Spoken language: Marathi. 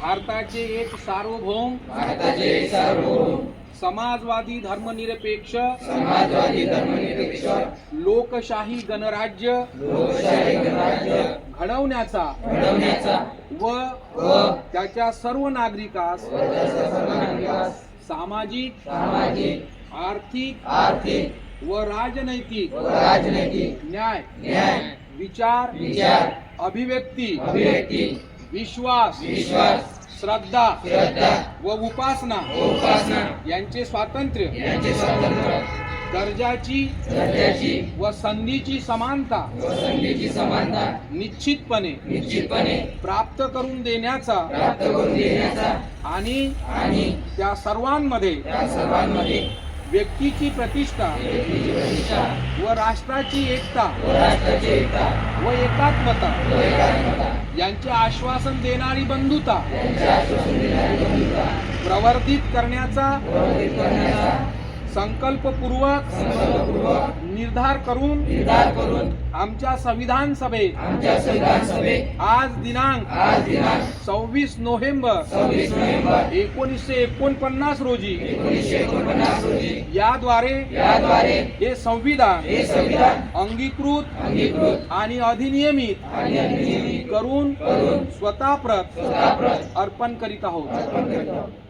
भारताचे एक सार्वभौम भारताचे सार्वभौम. समाजवादी धर्मनिरपेक्ष समाजवादी धर्मनिरपेक्ष. लोकशाही गणराज्य लोकशाही गणराज्य. घडवण्याचा घडवण्याचा. व त्याच्या सर्व नागरिकास सामाजिक सामाजिक आर्थिक आर्थिक व राजनैतिक राजनैतिक न्याय न्याय. विचार विचार. अभिव्यक्ती अभिव्यक्ती. विश्वास विश्वास श्रद्धा श्रद्धा व उपासना उपासना यांचे स्वातंत्र्य यांचे स्वातंत्र्य. दर्जाची दर्जाची व संधीची समानता व संधीची समानता निश्चितपणे निश्चितपणे प्राप्त करून देण्याचा प्राप्त करून देण्याचा आणि आणि त्या सर्वांमध्ये त्या सर्वांमध्ये व्यक्तीची प्रतिष्ठा व्यक्तीची प्रतिष्ठा व राष्ट्राची एकता व राष्ट्राची एकता व एकात्मता. त्यांचे आश्वासन देणारी बंधुता. प्रवर्धित करण्याचा संकल्पपूर्वक निर्धार करून निर्धार करून आमच्या संविधान सभेत आमच्या संविधान सभेत आज दिनांक आज दिनांक सव्वीस नोव्हेंबर सव्वीस नोव्हेंबर एकोणीसशे एकोणपन्नास रोजी एकोणीसशे एकोणपन्नास रोजी याद्वारे याद्वारे हे संविधान हे संविधान अंगीकृत अंगीकृत आणि अधिनियमित आणि अधिनियमित करून करून स्वतः प्रत स्वतः प्रत अर्पण करीत आहोत अर्पण करीत आहोत.